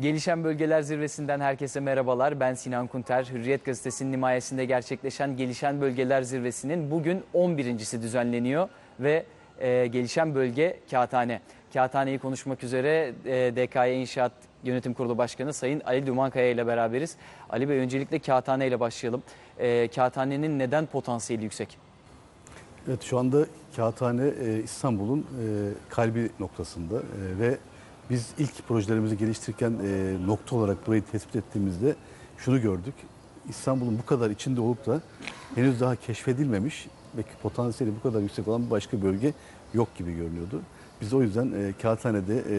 Gelişen Bölgeler Zirvesi'nden herkese merhabalar. Ben Sinan Kunter. Hürriyet Gazetesi'nin himayesinde gerçekleşen Gelişen Bölgeler Zirvesi'nin bugün 11.si düzenleniyor ve e, gelişen bölge Kağıthane. Kağıthane'yi konuşmak üzere e, DKY İnşaat Yönetim Kurulu Başkanı Sayın Ali Dumankaya ile beraberiz. Ali Bey öncelikle Kağıthane ile başlayalım. E, Kağıthane'nin neden potansiyeli yüksek? Evet şu anda Kağıthane e, İstanbul'un e, kalbi noktasında e, ve biz ilk projelerimizi geliştirirken e, nokta olarak burayı tespit ettiğimizde şunu gördük. İstanbul'un bu kadar içinde olup da henüz daha keşfedilmemiş ve potansiyeli bu kadar yüksek olan başka bölge yok gibi görünüyordu. Biz o yüzden e, Kağıthane'de e,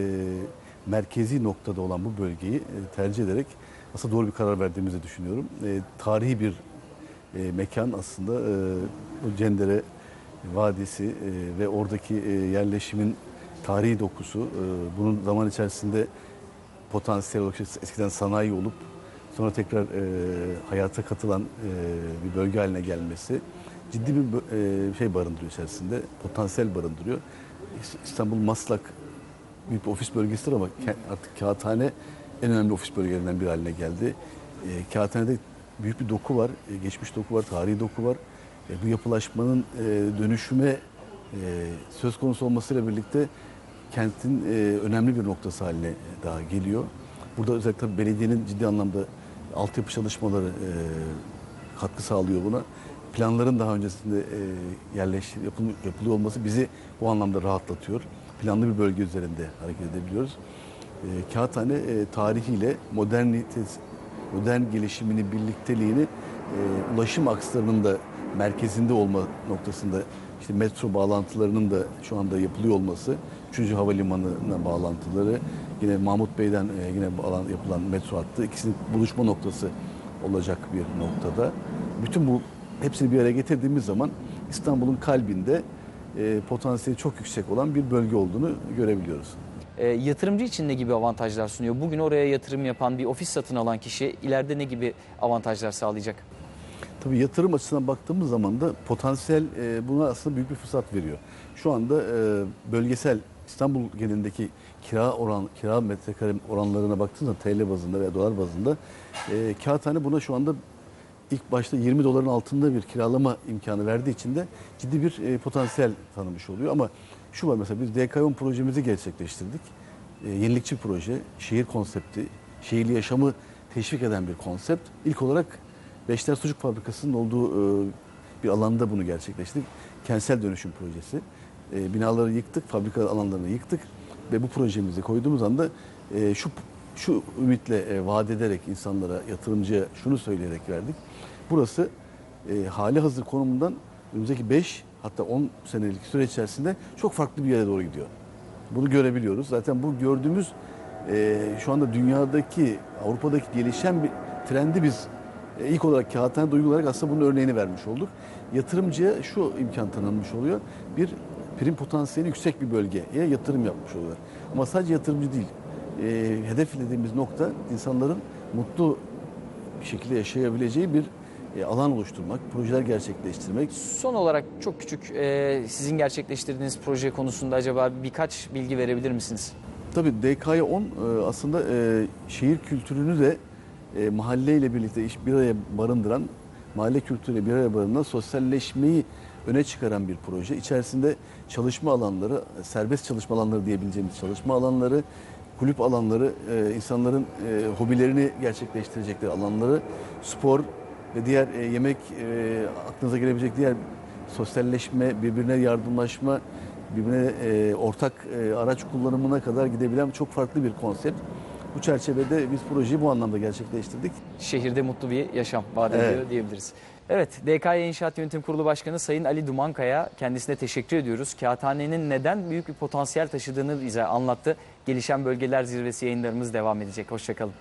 merkezi noktada olan bu bölgeyi e, tercih ederek aslında doğru bir karar verdiğimizi düşünüyorum. E, tarihi bir e, mekan aslında e, bu Cendere Vadisi e, ve oradaki e, yerleşimin tarihi dokusu e, bunun zaman içerisinde potansiyel olarak eskiden sanayi olup sonra tekrar e, hayata katılan e, bir bölge haline gelmesi ciddi bir şey barındırıyor içerisinde, potansiyel barındırıyor. İs- İstanbul Maslak büyük bir ofis bölgesidir ama artık Kağıthane en önemli ofis bölgelerinden bir haline geldi. E, Kağıthane'de büyük bir doku var, geçmiş doku var, tarihi doku var. Bu yapılaşmanın e, dönüşüme söz konusu olmasıyla birlikte kentin e, önemli bir noktası haline daha geliyor. Burada özellikle tabii belediyenin ciddi anlamda altyapı çalışmaları e, katkı sağlıyor buna. Planların daha öncesinde e, yerleş yapıl- yapılıyor olması bizi bu anlamda rahatlatıyor. Planlı bir bölge üzerinde hareket edebiliyoruz. E, Kağıthane e, tarihiyle modernitesi, modern gelişimini, birlikteliğini e, ulaşım akslarının da merkezinde olma noktasında işte metro bağlantılarının da şu anda yapılıyor olması, 3. Havalimanı'na bağlantıları, yine Mahmut Bey'den e, yine bağlan, yapılan metro hattı ikisinin buluşma noktası olacak bir noktada. Bütün bu hepsini bir araya getirdiğimiz zaman İstanbul'un kalbinde e, potansiyeli çok yüksek olan bir bölge olduğunu görebiliyoruz. E, yatırımcı için ne gibi avantajlar sunuyor? Bugün oraya yatırım yapan bir ofis satın alan kişi ileride ne gibi avantajlar sağlayacak? Tabii yatırım açısından baktığımız zaman da potansiyel e, buna aslında büyük bir fırsat veriyor. Şu anda e, bölgesel İstanbul genelindeki kira oran kira metrekare oranlarına baktığınızda TL bazında veya dolar bazında e, kağıthane buna şu anda ilk başta 20 doların altında bir kiralama imkanı verdiği için de ciddi bir e, potansiyel tanımış oluyor. Ama şu var mesela biz DK10 projemizi gerçekleştirdik. E, yenilikçi proje, şehir konsepti, şehirli yaşamı teşvik eden bir konsept. İlk olarak Beşler Sucuk Fabrikası'nın olduğu e, bir alanda bunu gerçekleştirdik. Kentsel dönüşüm projesi. E, binaları yıktık, fabrika alanlarını yıktık ve bu projemizi koyduğumuz anda e, şu şu ümitle e, vaat ederek insanlara, yatırımcıya şunu söyleyerek verdik. Burası e, hali hazır konumundan önümüzdeki 5 hatta 10 senelik süre içerisinde çok farklı bir yere doğru gidiyor. Bunu görebiliyoruz. Zaten bu gördüğümüz e, şu anda dünyadaki, Avrupa'daki gelişen bir trendi biz e, ilk olarak kağıthanede uygulayarak aslında bunun örneğini vermiş olduk. Yatırımcıya şu imkan tanınmış oluyor. Bir prim potansiyeli yüksek bir bölgeye yatırım yapmış oluyorlar. Ama sadece yatırımcı değil. E, hedeflediğimiz nokta insanların mutlu bir şekilde yaşayabileceği bir e, alan oluşturmak, projeler gerçekleştirmek. Son olarak çok küçük e, sizin gerçekleştirdiğiniz proje konusunda acaba birkaç bilgi verebilir misiniz? Tabii DK'ya 10 e, aslında e, şehir kültürünü de e, mahalleyle birlikte iş bir araya barındıran, mahalle kültürüyle bir araya barındıran sosyalleşmeyi öne çıkaran bir proje. İçerisinde çalışma alanları, serbest çalışma alanları diyebileceğimiz çalışma alanları, kulüp alanları, e, insanların e, hobilerini gerçekleştirecekleri alanları, spor ve diğer e, yemek aklınıza gelebilecek diğer sosyalleşme, birbirine yardımlaşma, birbirine e, ortak e, araç kullanımına kadar gidebilen çok farklı bir konsept. Bu çerçevede biz projeyi bu anlamda gerçekleştirdik. Şehirde mutlu bir yaşam vaat ediyor Evet. diyebiliriz. Evet, DKY İnşaat Yönetim Kurulu Başkanı Sayın Ali Dumankaya kendisine teşekkür ediyoruz. Kağıthanenin neden büyük bir potansiyel taşıdığını bize anlattı. Gelişen Bölgeler Zirvesi yayınlarımız devam edecek. Hoşçakalın.